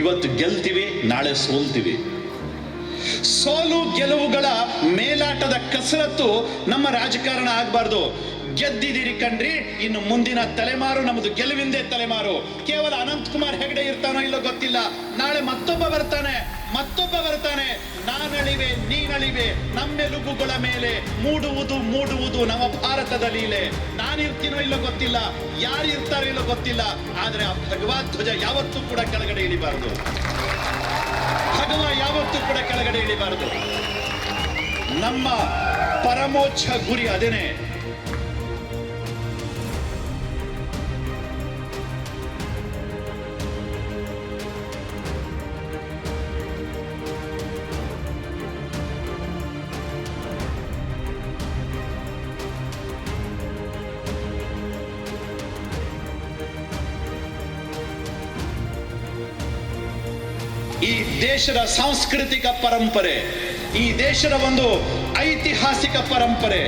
ಇವತ್ತು ಗೆಲ್ತೀವಿ, ನಾಳೆ ಸೋಲ್ತೀವಿ. ಸೋಲು ಗೆಲುವುಗಳ ಮೇಲಾಟದ ಕಸರತ್ತು ನಮ್ಮ ರಾಜಕಾರಣ ಆಗಬಾರ್ದು. ಗೆದ್ದಿದ್ದೀರಿ ಕಣ್ರಿ, ಇನ್ನು ಮುಂದಿನ ತಲೆಮಾರು, ನಮ್ಮದು ಗೆಲುವಿಂದೇ ತಲೆಮಾರು. ಕೇವಲ ಅನಂತ್ ಕುಮಾರ್ ಹೆಗಡೆ ಇರ್ತಾನೋ ಇಲ್ಲೋ ಗೊತ್ತಿಲ್ಲ. ನಾಳೆ ಮತ್ತೊಬ್ಬ ಬರ್ತಾನೆ ಮತ್ತೊಬ್ಬ ಬರ್ತಾನೆ. ನಾನಳಿವೆ, ನೀನಳಿವೆ, ನಮ್ಮೆಲುಬುಗಳ ಮೇಲೆ ಮೂಡುವುದು ಮೂಡುವುದು ನಮ್ಮ ಭಾರತದ ಲೀಲೆ. ನಾನಿರ್ತೀನೋ ಇಲ್ಲೋ ಗೊತ್ತಿಲ್ಲ ಯಾರು ಇರ್ತಾರೋ ಇಲ್ಲೋ ಗೊತ್ತಿಲ್ಲ, ಆದ್ರೆ ಆ ಭಗವಾ ಧ್ವಜ ಯಾವತ್ತೂ ಕೂಡ ಕೆಳಗಡೆ ಇಳಿಬಾರದು. ಭಗವ ಯಾವತ್ತೂ ಕೂಡ ಕೆಳಗಡೆ ಇಳಿಬಾರದು. ನಮ್ಮ ಪರಮೋಚ್ಛ ಗುರಿ ಅದೇನೆ ಈ ದೇಶದ ಸಾಂಸ್ಕೃತಿಕ ಪರಂಪರೆ, ಈ ದೇಶದ ಒಂದು ಐತಿಹಾಸಿಕ ಪರಂಪರೆ,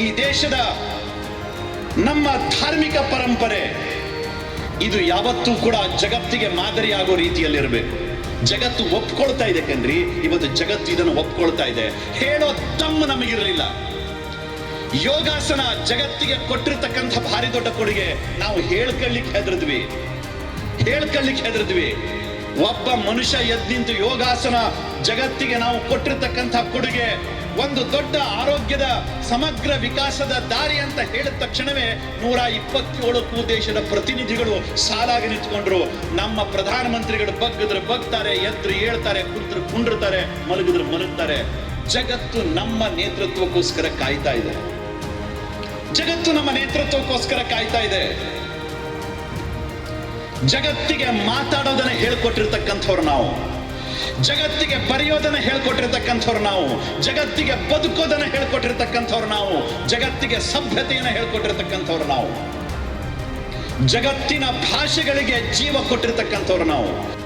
ಈ ದೇಶದ ನಮ್ಮ ಧಾರ್ಮಿಕ ಪರಂಪರೆ, ಇದು ಯಾವತ್ತೂ ಕೂಡ ಜಗತ್ತಿಗೆ ಮಾದರಿಯಾಗೋ ರೀತಿಯಲ್ಲಿರಬೇಕು. ಜಗತ್ತು ಒಪ್ಕೊಳ್ತಾ ಇದೆ ಕಣ್ರಿ, ಇವತ್ತು ಜಗತ್ತು ಇದನ್ನು ಒಪ್ಕೊಳ್ತಾ ಇದೆ. ಹೇಳೋ ತಮ್ಮ ನಮಗಿರಲಿಲ್ಲ. ಯೋಗಾಸನ ಜಗತ್ತಿಗೆ ಕೊಟ್ಟಿರ್ತಕ್ಕಂಥ ಭಾರಿ ದೊಡ್ಡ ಕೊಡುಗೆ ನಾವು ಹೇಳ್ಕೊಳ್ಳಿಕ್ಕೆ ಹೆದರಿದ್ವಿ. ಹೇಳ್ಕೊಳ್ಳಿಕ್ಕೆ ಹೆದರಿದ್ವಿ. ಒಬ್ಬ ಮನುಷ್ಯ ಎದ್ದಿಂತು ಯೋಗಾಸನ ಜಗತ್ತಿಗೆ ನಾವು ಕೊಟ್ಟಿರ್ತಕ್ಕಂಥ ಕೊಡುಗೆ, ಒಂದು ದೊಡ್ಡ ಆರೋಗ್ಯದ ಸಮಗ್ರ ವಿಕಾಸದ ದಾರಿ ಅಂತ ಹೇಳಿದ ತಕ್ಷಣವೇ ನೂರ ಇಪ್ಪತ್ತೇಳಕ್ಕೂ ದೇಶದ ಪ್ರತಿನಿಧಿಗಳು ಸಾಲಾಗಿ ನಿಂತ್ಕೊಂಡ್ರು. ನಮ್ಮ ಪ್ರಧಾನಮಂತ್ರಿಗಳು ಬಗ್ಗಿದ್ರೆ ಬಗ್ತಾರೆ, ಎದ್ರು ಹೇಳ್ತಾರೆ ಕುಂತ್ರ ಕುಂಡಿರ್ತಾರೆ ಮಲಗಿದ್ರೆ ಮಲಗ್ತಾರೆ. ಜಗತ್ತು ನಮ್ಮ ನೇತೃತ್ವಕ್ಕೋಸ್ಕರ ಕಾಯ್ತಾ ಇದೆ. ಜಗತ್ತು ನಮ್ಮ ನೇತೃತ್ವಕ್ಕೋಸ್ಕರ ಕಾಯ್ತಾ ಇದೆ. ಜಗತ್ತಿಗೆ ಮಾತಾಡೋದನ್ನ ಹೇಳ್ಕೊಟ್ಟಿರ್ತಕ್ಕಂಥವ್ರು ನಾವು. ಜಗತ್ತಿಗೆ ಬರೆಯೋದನ್ನ ಹೇಳ್ಕೊಟ್ಟಿರ್ತಕ್ಕಂಥವ್ರು ನಾವು. ಜಗತ್ತಿಗೆ ಬದುಕೋದನ್ನ ಹೇಳ್ಕೊಟ್ಟಿರ್ತಕ್ಕಂಥವ್ರು ನಾವು. ಜಗತ್ತಿಗೆ ಸಭ್ಯತೆಯನ್ನ ಹೇಳ್ಕೊಟ್ಟಿರ್ತಕ್ಕಂಥವ್ರು ನಾವು. ಜಗತ್ತಿನ ಭಾಷೆಗಳಿಗೆ ಜೀವ ಕೊಟ್ಟಿರ್ತಕ್ಕಂಥವ್ರು ನಾವು.